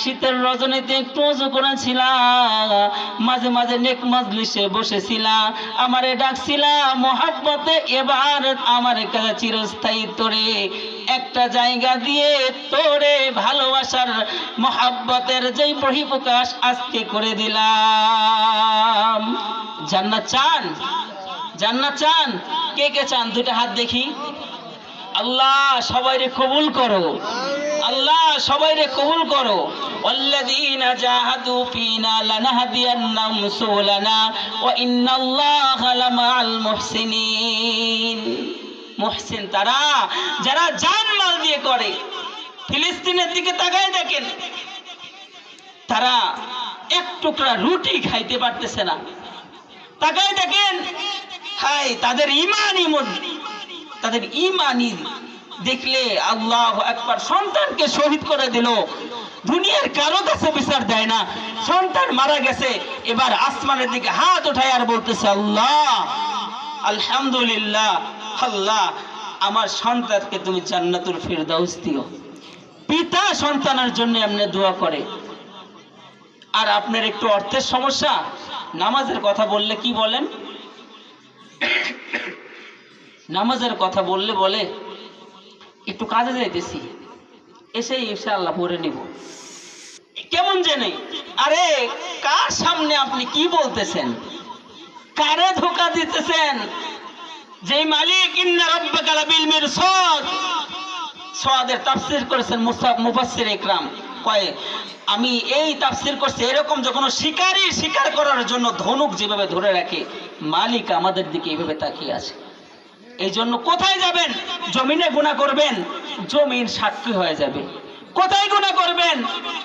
শীতের রজনীতে একটু অজু করেছিলা, মাঝে মাঝে নেক মজলিসে বসেছিলা, আমারে ডাকছিলা, মহাব্বতে এবার আমার কাছে চিরস্থায়ী তোরে, একটা জায়গা দিয়ে তোরে ভালোবাসার মহাব্বতের যেই বহিঃপ্রকাশ আজকে করে দিলাম। জান্নাত চান? জান্নাত চান? কে কে চান? দুটা হাত দেখি। আল্লাহ সবাইরে কবুল করো। আল্লাহ সবাই রে কবুল করো। আল্লাযীনা জাহাদু ফিনা লানাহদিয়ান্নাম সুলানা ওয়া ইন্নাল্লাহা লামাল মুহসিনিন। মুহসিন তারা যারা জানমাল দিয়ে করে ফিলিস্তিনের দিকে তাকায় দেখেন তারা এক টুকরা রুটি খাইতে পারতেছে না। তাকায় দেখেন হাই তাদের ইমান মধ্যে তাদের ইমানই দেখলে আল্লাহ একবার সন্তানকে শহীদ করে দিল। দুনিয়ার কারও কাছে বিচার দেয় না। সন্তান মারা গেছে, এবার আসমানের দিকে হাত উঠায় আর বলতেছে, আল্লাহ, আলহামদুলিল্লাহ, আল্লাহ, আমার সন্তানকে তুমি জান্নাতুল ফিরদাউস দিও। পিতা সন্তানের জন্য এমনি দোয়া করে। আর আপনার একটু অর্থের সমস্যা? নামাজের কথা বললে কি বলেন? নামাজের কথা বললে বলে, একটু কাজে যাইতেছি এসে ইনশাআল্লাহ পড়ে নিব। কেমন জেনে, আরে, কার সামনে আপনি কি বলতেছেন? কারে ধোকা দিতেছেন? যে মালিক, ইন্না রব্বাকা লাবিল মিরসাদ সোয়াদের তাফসির করেছেন মুসা- মুফাসসির ইকরাম কয়ে, আমি এই তাফসির করছি এরকম যখন শিকারী শিকার করার জন্য ধনুক যেভাবে ধরে রাখে, মালিক আমাদের দিকে এইভাবে তাকিয়ে আছে। এই জন্য কোথায় যাবেন? জমিনে গুণা করবেন, জমিন সাক্ষী হয়ে যাবে। কোথায় গুণা করবেন?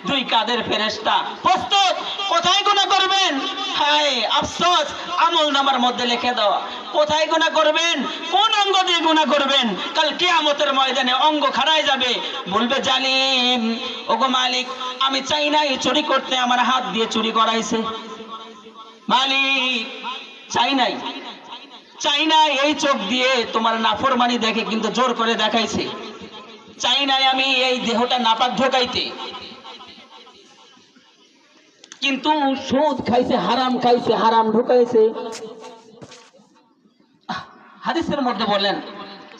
দুই কাদের ফেরেস্তা প্রস্তুত? কোথায় গুণা করবেন? হায় আফসোস, আমল নামার মধ্যে লিখে দেওয়া কোথায় গুণা করবেন? কোন অঙ্গ দিয়ে গুণা করবেন? কাল কিয়ামতের ময়দানে অঙ্গ খাড়ায় যাবে। বলবে, জালিম, ওগো মালিক, আমি চাই না এই চুরি করতে আমার হাত দিয়ে চুরি করাইছে। মালিক, চাই নাই। চাই না এই চোখ দিয়ে তোমার নাফরমানি দেখে কিন্তু জোর করে দেখাইছে। চাই নাই আমি এই দেহটা নাপাক ঢোকাইতে। কিন্তু সুদ খাইছে, হারাম খাইছে, হারাম ঢুকাইছে। হাদিসের মধ্যে বলেন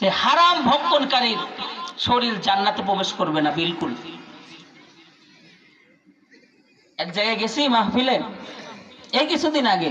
যে হারাম ভক্ষণকারীর শরীর জান্নাতে প্রবেশ করবে না, বিলকুল। এক জায়গায় গেছি মাহফিলে, এই কিছুদিন আগে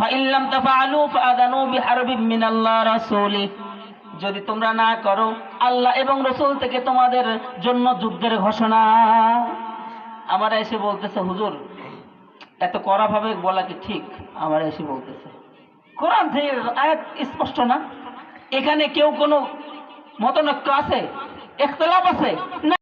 ফাইল্লাম মিনাল্লাহ যদি তোমরা না করো, আল্লাহ এবং রসুল থেকে তোমাদের জন্য যুদ্ধের ঘোষণা। আমার এসে বলতেছে, হুজুর, এত কড়া ভাবে বলা কি ঠিক? আমার এসে বলতেছে, কোরআন থেকে স্পষ্ট না? এখানে কেউ কোনো মতনৈক্য আছে? একতলাপ আছে? না